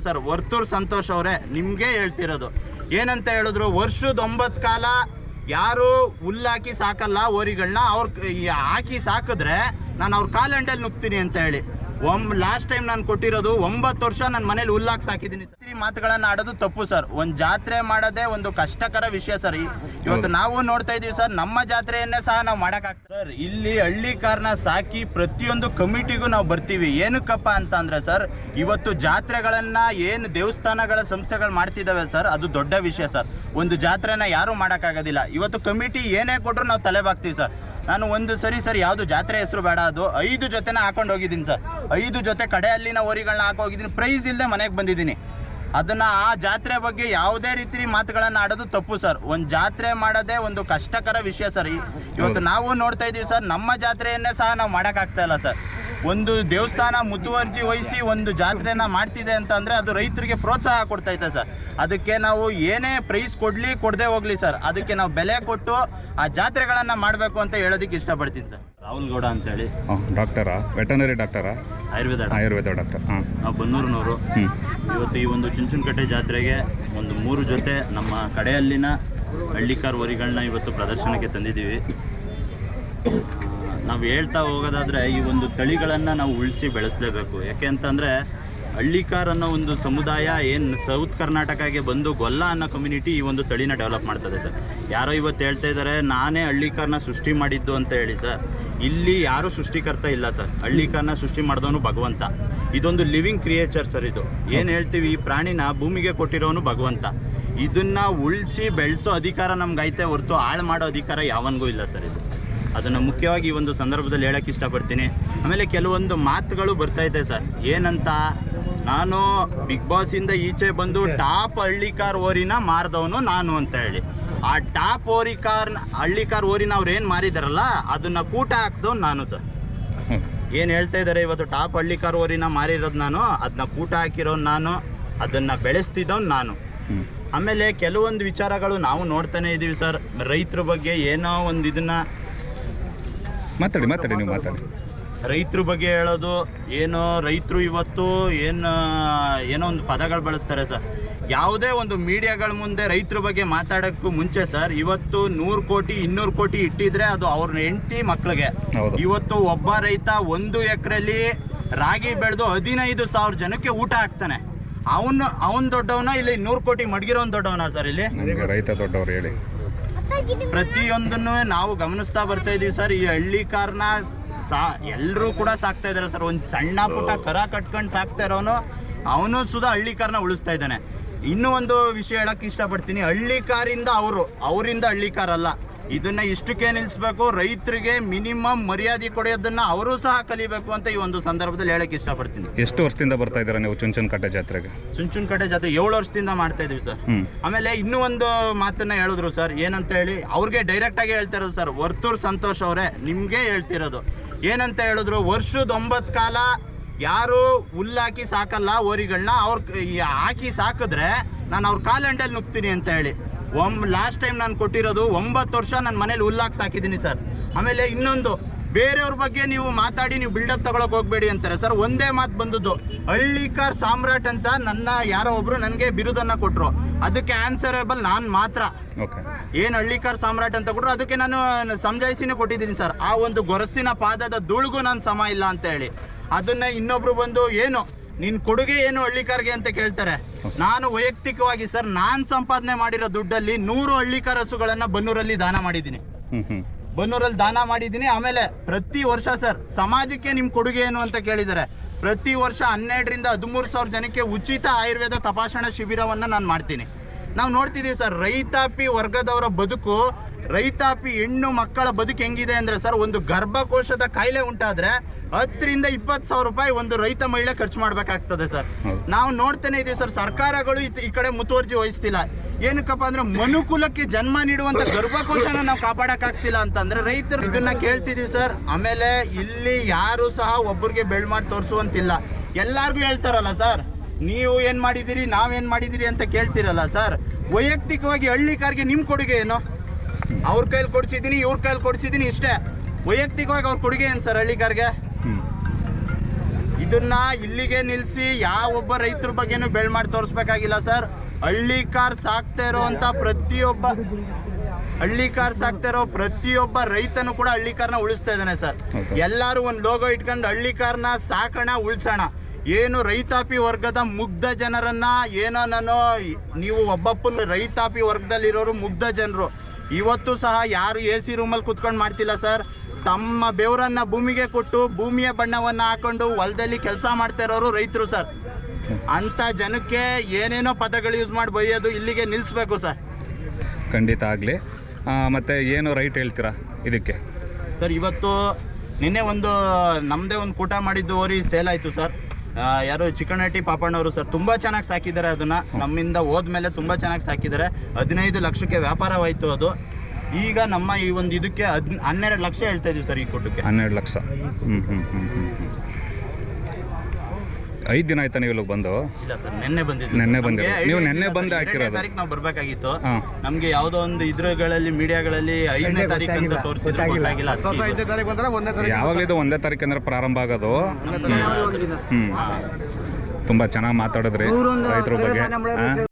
Sir, Varthur Santosh ಅವರೇ, ನಿಮ್ಗೆ ಹೇಳ್ತಿರೋದು. ಏನಂತ ಹೇಳಿದ್ರು, ವರ್ಷದ ಒಂಬತ್ ಕಾಲ ಯಾರು ಹುಲ್ಲಾಕಿ ಸಾಕಲ್ಲ ಓರಿಗಳನ್ನ ಅವ್ರ ಹಾಕಿ ಸಾಕಿದ್ರೆ ನಾನು ಅವ್ರ ಕಾಲಂಡಲ್ಲಿ ನುಗ್ತೀನಿ ಅಂತ ಹೇಳಿ. ಒಮ್ ಲಾಸ್ಟ್ ಟೈಮ್ ನಾನು ಕೊಟ್ಟಿರೋದು ಒಂಬತ್ತು ವರ್ಷ ನನ್ನ ಮನೇಲಿ ಹುಲ್ಲಾಕ್ ಸಾಕಿದ್ದೀನಿ ಸರ್ ಈ ಮಾತುಗಳನ್ನ ಆಡೋದು ತಪ್ಪು ಸರ್ ಒಂದು ಜಾತ್ರೆ ಮಾಡೋದೇ ಒಂದು ಕಷ್ಟಕರ ವಿಷಯ ಸರ್ ಇವತ್ತು ನಾವು ನೋಡ್ತಾ ಇದೀವಿ ಸರ್ ನಮ್ಮ ಜಾತ್ರೆಯನ್ನೇ ಸಹ ನಾವು ಮಾಡೋಕ್ಕಾಗ್ತದೆ ಸರ್ ಇಲ್ಲಿ. ಹಳ್ಳಿ ಕಾರ್ನ ಸಾಕಿ ಪ್ರತಿಯೊಂದು ಕಮಿಟಿಗೂ ನಾವು ಬರ್ತೀವಿ. ಏನಕ್ಕಪ್ಪ ಅಂತ ಅಂದ್ರೆ ಸರ್ ಇವತ್ತು ಜಾತ್ರೆಗಳನ್ನ ಏನು ದೇವಸ್ಥಾನಗಳ ಸಂಸ್ಥೆಗಳು ಮಾಡ್ತಿದ್ದಾವೆ ಸರ್ ಅದು ದೊಡ್ಡ ವಿಷಯ ಸರ್ ಒಂದು ಜಾತ್ರೆನ ಯಾರು ಮಾಡೋಕ್ಕಾಗೋದಿಲ್ಲ ಇವತ್ತು ಕಮಿಟಿ ಏನೇ ಕೊಟ್ಟರು ನಾವು ತಲೆ ಬಾಗ್ತೀವಿ ಸರ್ ನಾನು ಒಂದು ಸರಿ ಸರ್ ಯಾವುದು ಜಾತ್ರೆ ಹೆಸರು ಬೇಡ ಅದು ಐದು ಜೊತೆನ ಹಾಕೊಂಡು ಹೋಗಿದ್ದೀನಿ ಸರ್. ಐದು ಜೊತೆ ಕಡೆ ಅಲ್ಲಿನ ಓರಿಗಳನ್ನ ಹಾಕಿ ಹೋಗಿದ್ದೀನಿ. ಪ್ರೈಸ್ ಇಲ್ಲದೆ ಮನೆಗೆ ಬಂದಿದ್ದೀನಿ. ಅದನ್ನ ಆ ಜಾತ್ರೆ ಬಗ್ಗೆ ಯಾವುದೇ ರೀತಿ ಮಾತುಗಳನ್ನು ಆಡೋದು ತಪ್ಪು ಸರ್. ಒಂದು ಜಾತ್ರೆ ಮಾಡೋದೇ ಒಂದು ಕಷ್ಟಕರ ವಿಷಯ ಸರ್. ಇವತ್ತು ನಾವು ನೋಡ್ತಾ ಇದ್ದೀವಿ ಸರ್ ನಮ್ಮ ಜಾತ್ರೆಯನ್ನೇ ಸಹ ನಾವು ಮಾಡೋಕ್ಕಾಗ್ತಾ ಇಲ್ಲ ಸರ್. ಒಂದು ದೇವಸ್ಥಾನ ಮುತುವರ್ಜಿ ವಹಿಸಿ ಒಂದು ಜಾತ್ರೆನ ಮಾಡ್ತಿದೆ ಅಂತ ಅಂದರೆ ಅದು ರೈತರಿಗೆ ಪ್ರೋತ್ಸಾಹ ಕೊಡ್ತಾ ಇದೆ ಸರ್. ಅದಕ್ಕೆ ನಾವು ಏನೇ ಪ್ರೈಸ್ ಕೊಡ್ಲಿ ಕೊಡದೆ ಹೋಗ್ಲಿ ಸರ್. ಅದಕ್ಕೆ ನಾವು ಬೆಲೆ ಕೊಟ್ಟು ಆ ಜಾತ್ರೆಗಳನ್ನ ಮಾಡಬೇಕು ಅಂತ ಹೇಳೋದಕ್ಕೆ ಇಷ್ಟಪಡ್ತೀನಿ ಸರ್. ರಾಹುಲ್ ಗೌಡ ಅಂತೇಳಿ ಹೇಳಿ. ಡಾಕ್ಟರಾ ವೆಟನರಿ ಡಾಕ್ಟರಾ ಆಯುರ್ವೇದ ಆಯುರ್ವೇದ ಡಾಕ್ಟರ್ ಹಾಂ. ನಾವು ಬನ್ನೂರಿನವರು ಇವತ್ತು ಈ ಒಂದು ಚುಂಚುನಕಟ್ಟೆ ಜಾತ್ರೆಗೆ ಒಂದು ಮೂರು ಜೊತೆ ನಮ್ಮ ಕಡೆಯಲ್ಲಿನ ಹಳ್ಳಿಕಾರ್ ವರಿಗಳನ್ನ ಇವತ್ತು ಪ್ರದರ್ಶನಕ್ಕೆ ತಂದಿದ್ದೀವಿ. ನಾವು ಹೇಳ್ತಾ ಹೋಗೋದಾದ್ರೆ ಈ ಒಂದು ತಳಿಗಳನ್ನು ನಾವು ಉಳಿಸಿ ಬೆಳೆಸಲೇಬೇಕು. ಯಾಕೆ ಅಂತಂದರೆ ಹಳ್ಳಿಕಾರ್ ಅನ್ನೋ ಒಂದು ಸಮುದಾಯ ಏನು ಸೌತ್ ಕರ್ನಾಟಕಗೆ ಬಂದು ಗೊಲ್ಲ ಅನ್ನೋ ಕಮ್ಯುನಿಟಿ ಈ ಒಂದು ತಳಿನ ಡೆವಲಪ್ ಮಾಡ್ತದೆ ಸರ್. ಯಾರೋ ಇವತ್ತು ಹೇಳ್ತಾ ಇದ್ದಾರೆ ನಾನೇ ಹಳ್ಳಿಕಾರ್ನ ಸೃಷ್ಟಿ ಮಾಡಿದ್ದು ಅಂತ ಹೇಳಿ ಸರ್. ಇಲ್ಲಿ ಯಾರೂ ಸೃಷ್ಟಿಕರ್ತ ಇಲ್ಲ ಸರ್. ಹಳ್ಳಿಕಾರ್ನ ಸೃಷ್ಟಿ ಮಾಡಿದವನು ಭಗವಂತ. ಇದೊಂದು ಲಿವಿಂಗ್ ಕ್ರಿಯೇಚರ್ ಸರ್ ಇದು. ಏನು ಹೇಳ್ತೀವಿ? ಈ ಪ್ರಾಣಿನ ಭೂಮಿಗೆ ಕೊಟ್ಟಿರೋನು ಭಗವಂತ. ಇದನ್ನು ಉಳಿಸಿ ಬೆಳೆಸೋ ಅಧಿಕಾರ ನಮ್ಗೆ ಐತೆ ಹೊರತು ಹಾಳು ಮಾಡೋ ಅಧಿಕಾರ ಯಾವನಿಗೂ ಇಲ್ಲ ಸರ್ ಇದು. ಅದನ್ನು ಮುಖ್ಯವಾಗಿ ಈ ಒಂದು ಸಂದರ್ಭದಲ್ಲಿ ಹೇಳಕ್ಕೆ ಇಷ್ಟಪಡ್ತೀನಿ. ಆಮೇಲೆ ಕೆಲವೊಂದು ಮಾತುಗಳು ಬರ್ತಾ ಇದೆ ಸರ್. ಏನಂತ? ನಾನು ಬಿಗ್ ಬಾಸಿಂದ ಈಚೆ ಬಂದು ಟಾಪ್ ಹಳ್ಳಿಕಾರ್ ಓರಿನ ಮಾರಿದವನು ನಾನು ಅಂತ ಹೇಳಿ. ಆ ಟಾಪ್ ಓರಿ ಕಾರ್ ಹಳ್ಳಿಕಾರ್ ಓರಿನ ಅವ್ರು ಏನು ಮಾರಿದಾರಲ್ಲ, ಅದನ್ನ ಕೂಟ ಹಾಕ್ದವ್ ನಾನು ಸರ್. ಏನು ಹೇಳ್ತಾ ಇದ್ದಾರೆ ಇವತ್ತು ಟಾಪ್ ಹಳ್ಳಿಕಾರ್ ಓರಿನ ಮಾರಿರೋದು ನಾನು ಅದನ್ನ ಕೂಟ ಹಾಕಿರೋನು ನಾನು, ಅದನ್ನು ಬೆಳೆಸ್ತಿದ್ದವ್ನು ನಾನು. ಆಮೇಲೆ ಕೆಲವೊಂದು ವಿಚಾರಗಳು ನಾವು ನೋಡ್ತಾನೆ ಇದ್ದೀವಿ ಸರ್. ರೈತರ ಬಗ್ಗೆ ಏನೋ ಒಂದು ಇದನ್ನ ಮಾತಾಡಿ ಮಾತಾಡಿ ನೀವು ಮಾತಾಡಿ. ರೈತರ ಬಗ್ಗೆ ಹೇಳೋದು ಏನು ರೈತರು ಇವತ್ತು ಏನು ಏನೋ ಒಂದು ಪದಗಳು ಬಳಸ್ತಾರೆ ಸರ್. ಯಾವುದೇ ಒಂದು ಮೀಡಿಯಾಗಳ ಮುಂದೆ ರೈತರ ಬಗ್ಗೆ ಮಾತಾಡೋಕ್ಕೂ ಮುಂಚೆ ಸರ್ ಇವತ್ತು ನೂರು ಕೋಟಿ ಇನ್ನೂರು ಕೋಟಿ ಇಟ್ಟಿದ್ರೆ ಅದು ಅವ್ರ ಹೆಂಡತಿ ಮಕ್ಕಳಿಗೆ ಇವತ್ತು ಒಬ್ಬ ರೈತ ಒಂದು ಎಕರೆಲಿ ರಾಗಿ ಬೆಳೆದು ಹದಿನೈದು ಸಾವಿರ ಜನಕ್ಕೆ ಊಟ ಹಾಕ್ತಾನೆ. ಅವನು ಅವನ್ ದೊಡ್ಡವನ ಇಲ್ಲಿ ನೂರು ಕೋಟಿ ಮಡಗಿರೋನ್ ದೊಡ್ಡವನ ಸರ್ ಇಲ್ಲಿ? ರೈತ ದೊಡ್ಡವ್ರು ಹೇಳಿ. ಪ್ರತಿಯೊಂದನ್ನು ನಾವು ಗಮನಿಸ್ತಾ ಬರ್ತಾ ಇದೀವಿ ಸರ್. ಈ ಹಳ್ಳಿ ಕಾರ್ನ ಸಾ ಎಲ್ಲರೂ ಕೂಡ ಸಾಕ್ತಾ ಇದಾರೆ ಸರ್. ಒಂದು ಸಣ್ಣ ಪುಟ್ಟ ಕರ ಕಟ್ಕೊಂಡು ಸಾಕ್ತಾ ಇರೋನು, ಅವನು ಸುಧಾ ಹಳ್ಳಿ ಕಾರ್ನ ಉಳಿಸ್ತಾ ಇದ್ದಾನೆ. ಇನ್ನೂ ಒಂದು ವಿಷಯ ಹೇಳಕ್ ಇಷ್ಟಪಡ್ತೀನಿ. ಹಳ್ಳಿ ಕಾರಿಂದ ಅವರು, ಅವರಿಂದ ಹಳ್ಳಿ ಅಲ್ಲ ಇದನ್ನ ಇಷ್ಟಕ್ಕೆ ನಿಲ್ಲಿಸ್ಬೇಕು ರೈತರಿಗೆ ಮಿನಿಮಮ್ ಮರ್ಯಾದೆ ಕೊಡೋದನ್ನ ಅವರು ಸಹ ಕಲಿಬೇಕು ಅಂತ ಈ ಒಂದು ಸಂದರ್ಭದಲ್ಲಿ ಹೇಳಕ್ಕೆ ಇಷ್ಟಪಡ್ತೀನಿ. ಎಷ್ಟು ವರ್ಷದಿಂದ ಬರ್ತಾ ಇದ್ದೀರಾ ನೀವು ಚುಂಚನಕಟ್ಟೆ ಜಾತ್ರೆಗೆ? ಚುಂಚುನಕಟ್ಟೆ ಜಾತ್ರೆ ಏಳು ವರ್ಷದಿಂದ ಮಾಡ್ತಾ ಇದೀವಿ ಸರ್. ಆಮೇಲೆ ಇನ್ನೂ ಒಂದು ಮಾತನ್ನ ಹೇಳಿದ್ರು ಸರ್ ಏನಂತ ಹೇಳಿ ಅವ್ರಿಗೆ ಡೈರೆಕ್ಟ್ ಆಗಿ ಹೇಳ್ತಿರೋದು ಸರ್ ವರ್ತೂರ್ ಸಂತೋಷ್ ಅವರೇ ನಿಮಗೆ ಹೇಳ್ತಿರೋದು. ಏನಂತ ಹೇಳಿದ್ರು ವರ್ಷದ ಒಂಬತ್ತು ಕಾಲ ಯಾರು ಹುಲ್ಲಾಕಿ ಸಾಕಲ್ಲ ಓರಿಗಳನ್ನ ಅವ್ರ ಹಾಕಿ ಸಾಕಿದ್ರೆ ನಾನು ಅವ್ರ ಕಾಲೆಂಡಲ್ಲಿ ನುಗ್ತೀನಿ ಅಂತ ಹೇಳಿ. ಒಮ್ ಲಾಸ್ಟ್ ಟೈಮ್ ನಾನು ಕೊಟ್ಟಿರೋದು ಒಂಬತ್ತು ವರ್ಷ ನನ್ನ ಮನೇಲಿ ಉಲ್ಲಾಕ್ಸ್ ಸಾಕಿದ್ದೀನಿ ಸರ್. ಆಮೇಲೆ ಇನ್ನೊಂದು ಬೇರೆಯವ್ರ ಬಗ್ಗೆ ನೀವು ಮಾತಾಡಿ ನೀವು ಬಿಲ್ಡಪ್ ತಗೊಳಕ್ ಹೋಗ್ಬೇಡಿ ಅಂತಾರೆ ಸರ್. ಒಂದೇ ಮಾತು ಬಂದದ್ದು ಹಳ್ಳಿಕಾರ್ ಸಾಮ್ರಾಟ್ ಅಂತ ನನ್ನ ಯಾರೋ ಒಬ್ರು ನನಗೆ ಬಿರುದನ್ನ ಕೊಟ್ರು. ಅದಕ್ಕೆ ಆನ್ಸರೇಬಲ್ ನಾನು ಮಾತ್ರ. ಏನು ಹಳ್ಳಿಕಾರ್ ಸಾಮ್ರಾಟ್ ಅಂತ ಕೊಟ್ರು ಅದಕ್ಕೆ ನಾನು ಸಮಜಾಯಿಸಿನೂ ಕೊಟ್ಟಿದ್ದೀನಿ ಸರ್. ಆ ಒಂದು ಗೊರಸಿನ ಪಾದದ ಧೂಳಿಗೂ ನಾನು ಸಮ ಇಲ್ಲ ಅಂತ ಹೇಳಿ. ಅದನ್ನ ಇನ್ನೊಬ್ರು ಬಂದು ಏನು ನಿನ್ ಕೊಡುಗೆ ಏನು ಹಳ್ಳಿಕಾರ್ಗೆ ಅಂತ ಕೇಳ್ತಾರೆ. ನಾನು ವೈಯಕ್ತಿಕವಾಗಿ ಸರ್ ನಾನ್ ಸಂಪಾದನೆ ಮಾಡಿರೋ ದುಡ್ಡಲ್ಲಿ ನೂರು ಹಳ್ಳಿಕಾರ್ ಹಸುಗಳನ್ನ ಬನ್ನೂರಲ್ಲಿ ದಾನ ಮಾಡಿದ್ದೀನಿ. ಬನ್ನೂರಲ್ಲಿ ದಾನ ಮಾಡಿದ್ದೀನಿ ಆಮೇಲೆ ಪ್ರತಿ ವರ್ಷ ಸರ್ ಸಮಾಜಕ್ಕೆ ನಿಮ್ಮ ಕೊಡುಗೆ ಏನು ಅಂತ ಕೇಳಿದ್ದಾರೆ ಪ್ರತಿ ವರ್ಷ ಹನ್ನೆರಡರಿಂದ ಹದಿಮೂರು ಸಾವಿರ ಜನಕ್ಕೆ ಉಚಿತ ಆಯುರ್ವೇದ ತಪಾಸಣಾ ಶಿಬಿರವನ್ನು ನಾನು ಮಾಡ್ತೀನಿ. ನಾವು ನೋಡ್ತಿದ್ದೀವಿ ಸರ್ ರೈತಾಪಿ ವರ್ಗದವರ ಬದುಕು ರೈತಾಪಿ ಹೆಣ್ಣು ಮಕ್ಕಳ ಬದುಕು ಹೆಂಗಿದೆ ಅಂದ್ರೆ ಸರ್ ಒಂದು ಗರ್ಭಕೋಶದ ಕಾಯಿಲೆ ಉಂಟಾದರೆ ಹತ್ತರಿಂದ ಇಪ್ಪತ್ತು ಸಾವಿರ ರೂಪಾಯಿ ಒಂದು ರೈತ ಮಹಿಳೆ ಖರ್ಚು ಮಾಡಬೇಕಾಗ್ತದೆ ಸರ್. ನಾವು ನೋಡ್ತಾನೆ ಇದೀವಿ ಸರ್ ಸರ್ಕಾರಗಳು ಈ ಕಡೆ ಮುತುವರ್ಜಿ ವಹಿಸ್ತಿಲ್ಲ. ಏನಕ್ಕಪ್ಪ ಅಂದ್ರೆ ಮನುಕುಲಕ್ಕೆ ಜನ್ಮ ನೀಡುವಂತ ಗರ್ಭಕೋಶನ ನಾವು ಕಾಪಾಡಕ್ಕಾಗ್ತಿಲ್ಲ ಅಂತಂದ್ರೆ ರೈತರು ಇದನ್ನ ಕೇಳ್ತಿದೀವಿ ಸರ್. ಆಮೇಲೆ ಇಲ್ಲಿ ಯಾರು ಸಹ ಒಬ್ಬರಿಗೆ ಬೆಳ್ ಮಾಡಿ ತೋರಿಸುವಂತಿಲ್ಲ. ಎಲ್ಲಾರ್ಗು ಹೇಳ್ತಾರಲ್ಲ ಸರ್ ನೀವು ಏನ್ ಮಾಡಿದಿರಿ ನಾವೇನ್ ಮಾಡಿದಿರಿ ಅಂತ ಕೇಳ್ತಿರಲ್ಲ ಸರ್. ವೈಯಕ್ತಿಕವಾಗಿ ಹಳ್ಳಿ ನಿಮ್ಮ ನಿಮ್ ಕೊಡುಗೆ ಏನು? ಅವ್ರ ಕೈಲಿ ಕೊಡಿಸಿದೀನಿ ಇವ್ರ ಕೈಲಿ ಕೊಡಿಸಿದೀನಿ ಇಷ್ಟೇ. ವೈಯಕ್ತಿಕವಾಗಿ ಅವ್ರ ಕೊಡುಗೆ ಏನು ಸರ್ ಹಳ್ಳಿ ಕಾರ್ಗೆ ಇದನ್ನ ಇಲ್ಲಿಗೆ ನಿಲ್ಲಿಸಿ ಯಾವೊಬ್ಬ ರೈತರ ಬಗ್ಗೆನೂ ಬೆಳ್ ಮಾಡಿ ತೋರಿಸ್ಬೇಕಾಗಿಲ್ಲ ಸರ್. ಹಳ್ಳಿ ಕಾರ್ ಸಾಕ್ತಾ ಇರೋವಂಥ ಪ್ರತಿಯೊಬ್ಬ ಹಳ್ಳಿ ಕಾರ್ ಸಾಕ್ತಾ ಇರೋ ಪ್ರತಿಯೊಬ್ಬ ರೈತನು ಕೂಡ ಹಳ್ಳಿ ಕಾರ್ನ ಉಳಿಸ್ತಾ ಇದ್ದಾನೆ ಸರ್. ಎಲ್ಲರೂ ಒಂದು ಲೋಗೋ ಇಟ್ಕೊಂಡು ಹಳ್ಳಿ ಕಾರ್ನ ಸಾಕೋಣ ಉಳ್ಸೋಣ. ಏನು ರೈತಾಪಿ ವರ್ಗದ ಮುಗ್ಧ ಜನರನ್ನ ಏನೋ ನಾನು ನೀವು ಒಬ್ಬಪ್ಪನ ರೈತಾಪಿ ವರ್ಗದಲ್ಲಿರೋರು ಮುಗ್ಧ ಜನರು. ಇವತ್ತು ಸಹ ಯಾರು ಎ ಸಿ ರೂಮಲ್ಲಿ ಕುತ್ಕೊಂಡು ಮಾಡ್ತಿಲ್ಲ ಸರ್. ತಮ್ಮ ಬೆವರನ್ನು ಭೂಮಿಗೆ ಕೊಟ್ಟು ಭೂಮಿಯ ಬಣ್ಣವನ್ನ ಹಾಕೊಂಡು ಹೊಲದಲ್ಲಿ ಕೆಲಸ ಮಾಡ್ತಾ ಇರೋರು ರೈತರು ಸರ್. ಅಂತ ಜನಕ್ಕೆ ಏನೇನೋ ಪದಗಳು ಯೂಸ್ ಮಾಡಿ ಬೈಯೋದು ಇಲ್ಲಿಗೆ ನಿಲ್ಲಿಸ್ಬೇಕು ಸರ್. ಖಂಡಿತ ಆಗಲಿ. ಮತ್ತು ಏನು ರೈಟ್ ಹೇಳ್ತೀರಾ ಇದಕ್ಕೆ? ಸರ್ ಇವತ್ತು ನಿನ್ನೆ ಒಂದು ನಮ್ಮದೇ ಒಂದು ಕೂಟ ಮಾಡಿದ್ದು ಓರಿ ಸೇಲ್ ಆಯಿತು ಸರ್. ಯಾರು ಚಿಕ್ಕನಹಟ್ಟಿ ಪಾಪಣ್ಣವರು ಸರ್ ತುಂಬಾ ಚೆನ್ನಾಗಿ ಸಾಕಿದ್ದಾರೆ ಅದನ್ನ. ನಮ್ಮಿಂದ ಹೋದ್ಮೇಲೆ ತುಂಬಾ ಚೆನ್ನಾಗಿ ಸಾಕಿದ್ದಾರೆ. ಹದಿನೈದು ಲಕ್ಷಕ್ಕೆ ವ್ಯಾಪಾರವಾಯಿತು ಅದು. ಈಗ ನಮ್ಮ ಈ ಒಂದು ಇದಕ್ಕೆ ಹದ್ ಹನ್ನೆರಡು ಲಕ್ಷ ಹೇಳ್ತಾ ಇದೀವಿ ಸರ್ ಈ ಕೊಟ್ಟಕ್ಕೆ. ಹನ್ನೆರಡು ಲಕ್ಷ. ಹ್ಮ್ ಹ್ಮ್ ಹ್ಮ್ ಹ್ಞೂ ಐದು ದಿನ ಆಯ್ತಾ ನೀವು ಇಲ್ಲಿಗೆ ಬಂದು? ಇಲ್ಲ ಸರ್ ನಿನ್ನೆ ಬಂದಿದ್ದೀವಿ ನೆನ್ನೆ ಬಂದಿರೋದು. ನೀವು ನೆನ್ನೆ. ಬಂದು ಎರಡನೇ ಹಾಕಿರೋದು. ತಾರೀಕು ನಾವು ಬರಬೇಕಾಗಿತ್ತು. ಹಾಂ. ನಮಗೆ ಯಾವುದೋ ಒಂದು ಇದ್ರಗಳಲ್ಲಿ ಮೀಡಿಯಾಗಳಲ್ಲಿ ಐದನೇ ತಾರೀಕು ಅಂತ ತೋರಿಸಿದ್ರು ಗೊತ್ತಾಗಿಲ್ಲ. ಅದಕ್ಕೆ ಇದು. ಒಂದೇ ತಾರೀಕು ಅಂದ್ರೆ ಪ್ರಾರಂಭ ಆಗೋದು. ಹ್ಞೂ ತುಂಬ ಚೆನ್ನಾಗಿ ಮಾತಾಡಿದ್ರಿ ರೈತರ ಬಗ್ಗೆ. ಹಾಂ?